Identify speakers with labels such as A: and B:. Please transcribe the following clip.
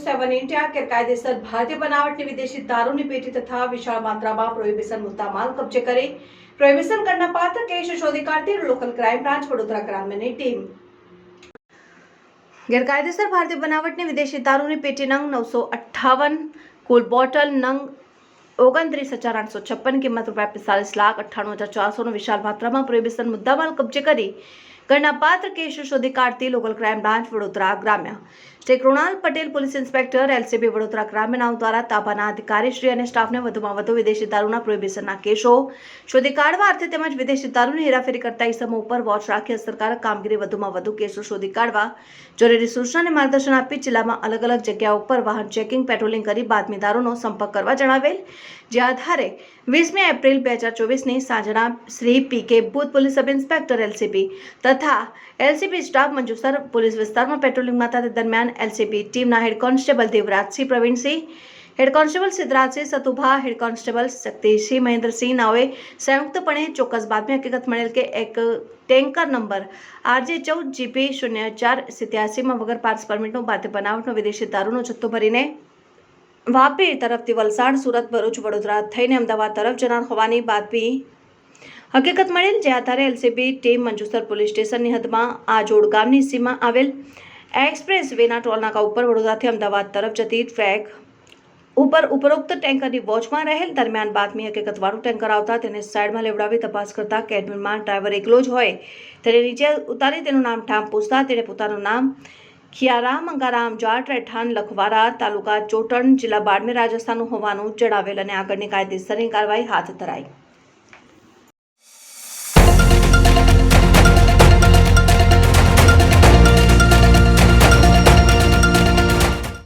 A: સેવન India ગેરકાયદેસર ભારતીય બનાવટની વિદેશી દારૂની પેટી તથા વિશાળ માત્રામાં પ્રોહિબિશન મુદ્દામાલ કબજે કરી પ્રોહિબિશન કરના પાત્ર કેસ શોધી કાઢતી લોકલ ક્રાઇમ બ્રાન્ચ વડોદરા ગ્રામ્યની ટીમ. ગેરકાયદેસર ભારતીય બનાવટની વિદેશી દારૂની પેટી નંગ નવસો અઠ્ઠાવન, કુલ બોટલ નંગ ઓગણત્રીસ હજાર આઠસો છપ્પન, કિંમત રૂપિયા પિસ્તાલીસ લાખ અઠ્ઠાણું હજાર ચારસોનો વિશાળ માત્રામાં પ્રોહિબિશન મુદ્દામાલ કબજે કરી ઘરના પાત્ર કેસ શોધી કાઢતી લોકલ ક્રાઇમ બ્રાન્ચ વડોદરા ગ્રામ્ય Shri Kunal Patel police inspector, LCB Vadodara ગ્રામ્ય નામ દ્વારા તાબાના અધિકારીશ્રી અને સ્ટાફને વધુમાં વધુ વિદેશી દારૂના પ્રોહિબિશનના કેસો. શોધી કાઢવા અર્થે તેમજ વિદેશી દારૂની હેરાફેરી કરતા ઇસમો ઉપર વોચ રાખી અસરકારક કામગીરી વધુમાં વધુ કેસો શોધી કાઢવા જરૂરી સૂચના અને માર્ગદર્શન આપી જિલ્લામાં અલગ અલગ જગ્યાઓ ઉપર વાહન ચેકિંગ, પેટ્રોલિંગ કરી બાતમીદારોનો સંપર્ક કરવા જણાવેલ. જે આધારે વીસમી એપ્રિલ બે હજાર ચોવીસની સાંજના Shri P K Bhoot police sub inspector, LCB તથા એલસીબી સ્ટાફ મંજુસર પોલીસ વિસ્તારમાં પેટ્રોલિંગમાં હતા દરમિયાન એલસીબી ટીમના head constable Devrajsinh Pravinsinh head constable Siddhrajsinh Satubha head constable Shaktisinh Mahendrasinh નાઓએ સંયુક્તપણે ચોક્કસ બાતમી હકીકત મળેલ કે એક ટેન્કર નંબર આરજે ચૌદ જીપી શૂન્ય ચાર સિત્યાસીમાં વગર પાર્સ પરમિટનો બાધ્ય બનાવટનો વિદેશી દારૂનો જથ્થો ભરીને વાપી તરફથી વલસાડ સુરત ભરૂચ વડોદરા થઈને અમદાવાદ તરફ જનાર હોવાની બાતમી હકીકત મળેલ જે આધારે એલસીબી ટીમ મંજુસર પોલીસ સ્ટેશનની હદમાં આ ગામની સીમા આવેલ એક્સપ્રેસ વેના ટોલનાકા ઉપર વડોદરાથી અમદાવાદ તરફ જતી ટ્રેક ઉપર ઉપરોક્ત ટેન્કરની વોચમાં રહેલ દરમિયાન બાતમી હકીકતવાળું ટેન્કર આવતા તેને સાઈડમાં લેવડાવી તપાસ કરતા કેડમિનમાં ડ્રાઈવર એકલો જ હોય. તેને નીચે ઉતારી તેનું નામ ઠામ પૂછતા તેણે પોતાનું નામ ખિયારામ અંગારામ જાટ રહેઠાણ લખવારા તાલુકા ચોટણ જિલ્લા બાડમેર રાજસ્થાનનું હોવાનું જણાવેલ અને આગળની કાયદેસરની કાર્યવાહી હાથ ધરાઈ.